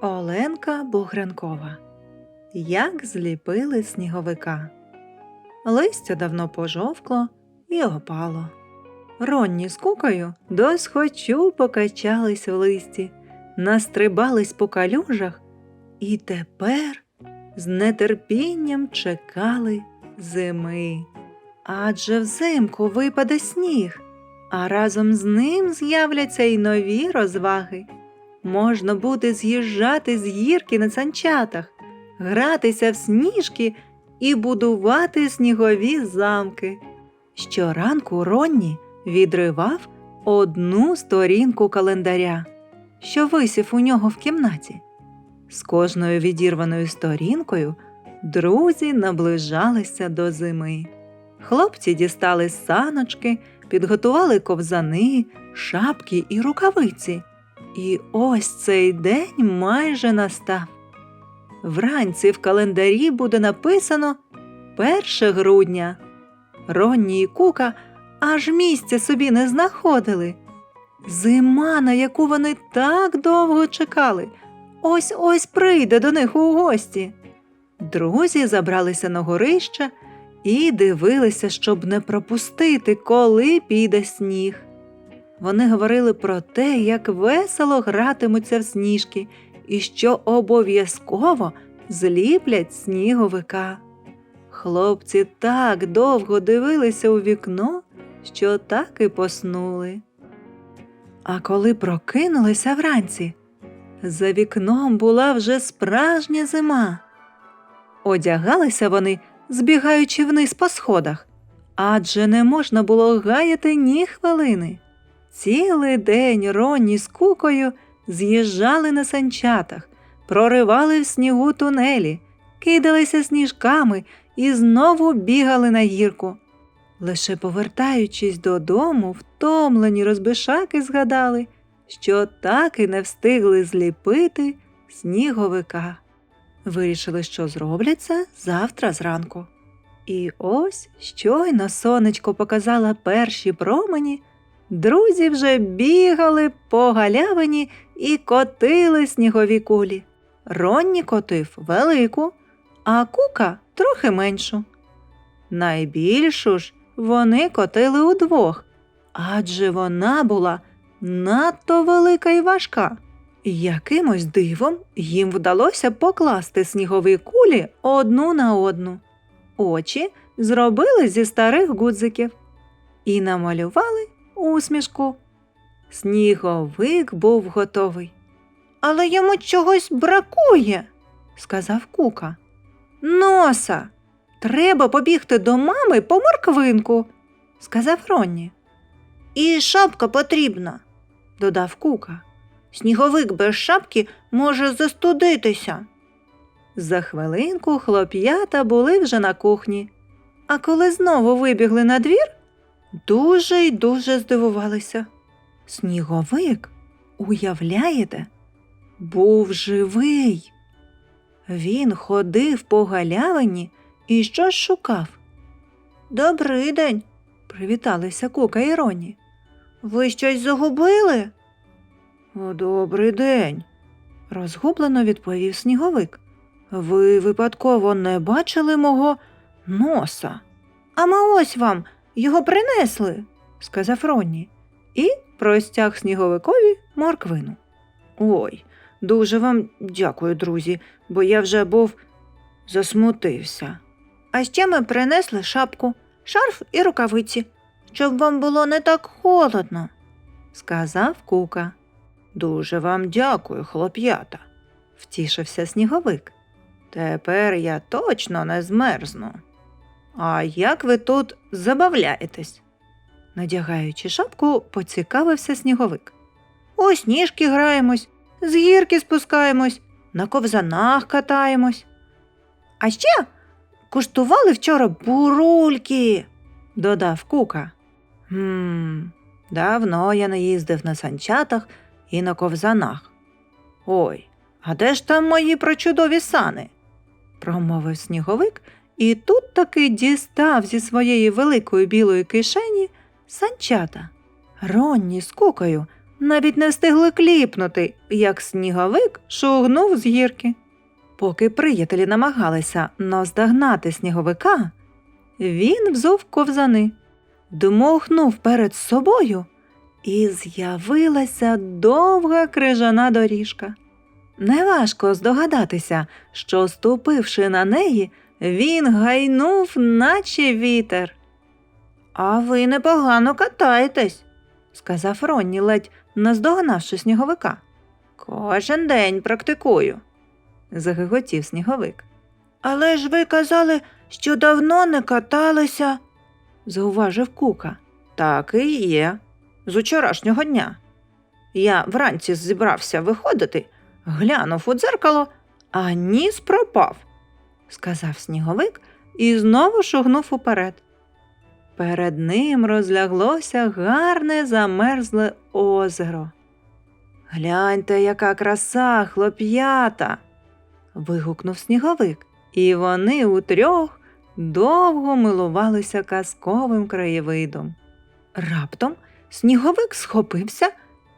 Оленка Бугренкова. Як зліпили сніговика. Листя давно пожовкло і опало. Ронні з кукою досхочу покачались у листі, настрибались по калюжах і тепер з нетерпінням чекали зими. Адже взимку випаде сніг, а разом з ним з'являться й нові розваги. Можна буде з'їжджати з гірки на санчатах, гратися в сніжки і будувати снігові замки. Щоранку Ронні відривав одну сторінку календаря, що висів у нього в кімнаті. З кожною відірваною сторінкою друзі наближалися до зими. Хлопці дістали саночки, підготували ковзани, шапки і рукавиці. І ось цей день майже настав. Вранці в календарі буде написано 1 грудня. Ронні і Кука аж місця собі не знаходили. Зима, на яку вони так довго чекали, ось ось прийде до них у гості. Друзі забралися на горище і дивилися, щоб не пропустити, коли піде сніг. Вони говорили про те, як весело гратимуться в сніжки і що обов'язково зліплять сніговика. Хлопці так довго дивилися у вікно, що так і поснули. А коли прокинулися вранці, за вікном була вже справжня зима. Одягалися вони, збігаючи вниз по сходах, адже не можна було гаяти ні хвилини. Цілий день Ронні з кукою з'їжджали на санчатах, проривали в снігу тунелі, кидалися сніжками і знову бігали на гірку. Лише повертаючись додому, втомлені розбишаки згадали, що так і не встигли зліпити сніговика. Вирішили, що зробляться завтра зранку. І ось щойно сонечко показало перші промені, друзі вже бігали по галявині і котили снігові кулі. Ронні котив велику, а кука трохи меншу. Найбільшу ж вони котили удвох, адже вона була надто велика і важка. Якимось дивом їм вдалося покласти снігові кулі одну на одну. Очі зробили зі старих гудзиків і намалювали усмішку. Сніговик був готовий. Але йому чогось бракує, сказав Кука. Носа, треба побігти до мами по морквинку, сказав Ронні. І шапка потрібна, додав Кука. Сніговик без шапки може застудитися. За хвилинку хлоп'ята були вже на кухні, а коли знову вибігли на двір, дуже й дуже здивувалися. Сніговик, уявляєте, був живий. Він ходив по галявині і щось шукав. Добрий день, привіталися Кука і Роні. Ви щось загубили? Добрий день, розгублено відповів сніговик. Ви випадково не бачили мого носа? А ми ось вам його принесли, сказав Ронні і простяг сніговикові морквину. Ой, дуже вам дякую, друзі, бо я вже був засмутився. А ще ми принесли шапку, шарф і рукавиці, щоб вам було не так холодно, сказав Кука. Дуже вам дякую, хлоп'ята, втішився сніговик. Тепер я точно не змерзну. А як ви тут забавляєтесь? Надягаючи шапку, поцікавився сніговик. У сніжки граємось, з гірки спускаємось, на ковзанах катаємось. А ще куштували вчора бурульки, додав Кука. Гм, давно я не їздив на санчатах і на ковзанах. Ой, а де ж там мої прочудові сани? промовив сніговик і тут таки дістав зі своєї великої білої кишені санчата. Ронні з кукою навіть не встигли кліпнути, як сніговик шугнув з гірки. Поки приятелі намагалися наздогнати сніговика, він взув ковзани, дмухнув перед собою, і з'явилася довга крижана доріжка. Неважко здогадатися, що, ступивши на неї, він гайнув, наче вітер. А ви непогано катаєтесь, сказав Ронні, ледь наздогнавши сніговика. Кожен день практикую, загиготів сніговик. Але ж ви казали, що давно не каталися, зауважив Кука. Так і є, з учорашнього дня. Я вранці зібрався виходити, глянув у дзеркало, а ніс пропав, сказав сніговик і знову шугнув уперед. Перед ним розляглося гарне замерзле озеро. Гляньте, яка краса, хлоп'ята. вигукнув сніговик, і вони утрьох довго милувалися казковим краєвидом. Раптом сніговик схопився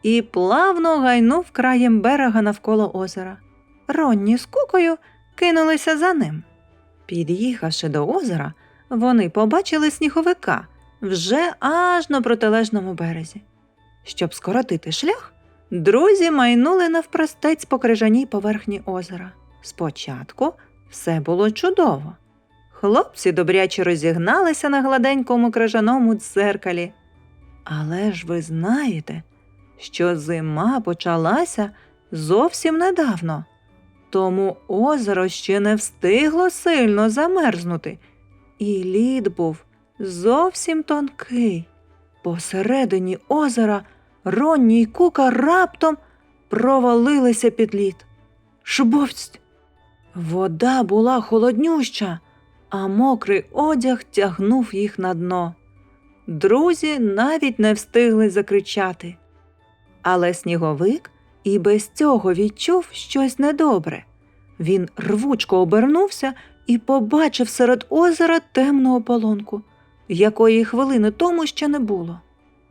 і плавно гайнув краєм берега навколо озера. Ронні з кукою кинулися за ним. Під'їхавши до озера, вони побачили сніговика вже аж на протилежному березі. Щоб скоротити шлях, друзі майнули навпростець по крижаній поверхні озера. Спочатку все було чудово. Хлопці добряче розігналися на гладенькому крижаному дзеркалі. Але ж ви знаєте, що зима почалася зовсім недавно, тому озеро ще не встигло сильно замерзнути, і лід був зовсім тонкий. Посередині озера Ронні й кука раптом провалилися під лід. Шбовсть! Вода була холоднюща, а мокрий одяг тягнув їх на дно. Друзі навіть не встигли закричати. Але сніговик і без цього відчув щось недобре. Він рвучко обернувся і побачив серед озера темну ополонку, якої хвилини тому ще не було.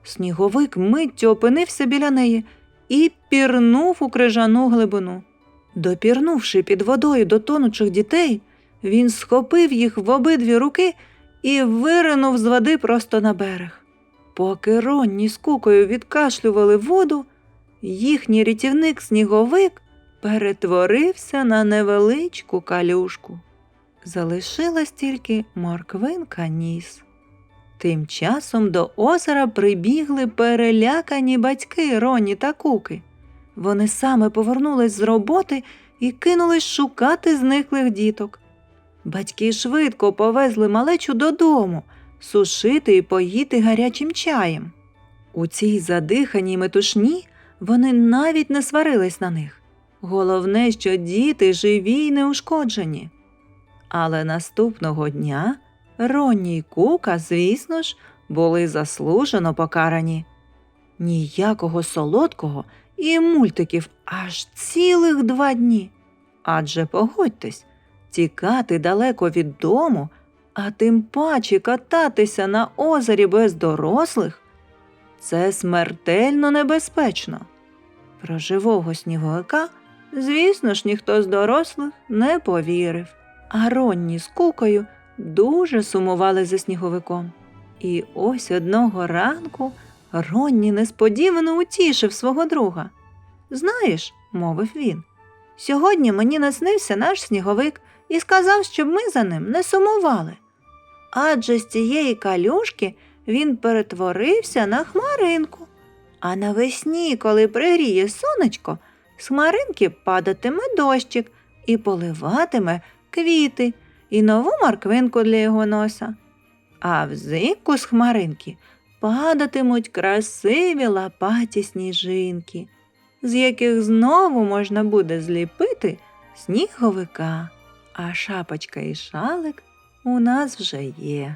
Сніговик миттю опинився біля неї і пірнув у крижану глибину. Допірнувши під водою до тонучих дітей, він схопив їх в обидві руки і виринув з води просто на берег. Поки Ронні з кукою відкашлювали воду, їхній рятівник сніговик перетворився на невеличку калюшку. Залишилась тільки морквинка ніс. Тим часом до озера прибігли перелякані батьки Роні та Куки. Вони саме повернулись з роботи і кинулись шукати зниклих діток. Батьки швидко повезли малечу додому, сушити і поїти гарячим чаєм. У цій задиханій метушні вони навіть не сварились на них. Головне, що діти живі й неушкоджені. Але наступного дня Ронні й Кука, звісно ж, були заслужено покарані. Ніякого солодкого і мультиків аж цілих два дні. Адже погодьтесь, тікати далеко від дому, а тим паче кататися на озері без дорослих це смертельно небезпечно. Про живого сніговика, звісно ж, ніхто з дорослих не повірив, а Ронні з кукою дуже сумували за сніговиком. І ось одного ранку Ронні несподівано утішив свого друга. Знаєш, мовив він, сьогодні мені наснився наш сніговик і сказав, щоб ми за ним не сумували. Адже з цієї калюшки він перетворився на хмаринку. А навесні, коли пригріє сонечко, з хмаринки падатиме дощик і поливатиме квіти і нову морквинку для його носа. А взимку з хмаринки падатимуть красиві лапаті сніжинки, з яких знову можна буде зліпити сніговика, а шапочка і шалик у нас вже є.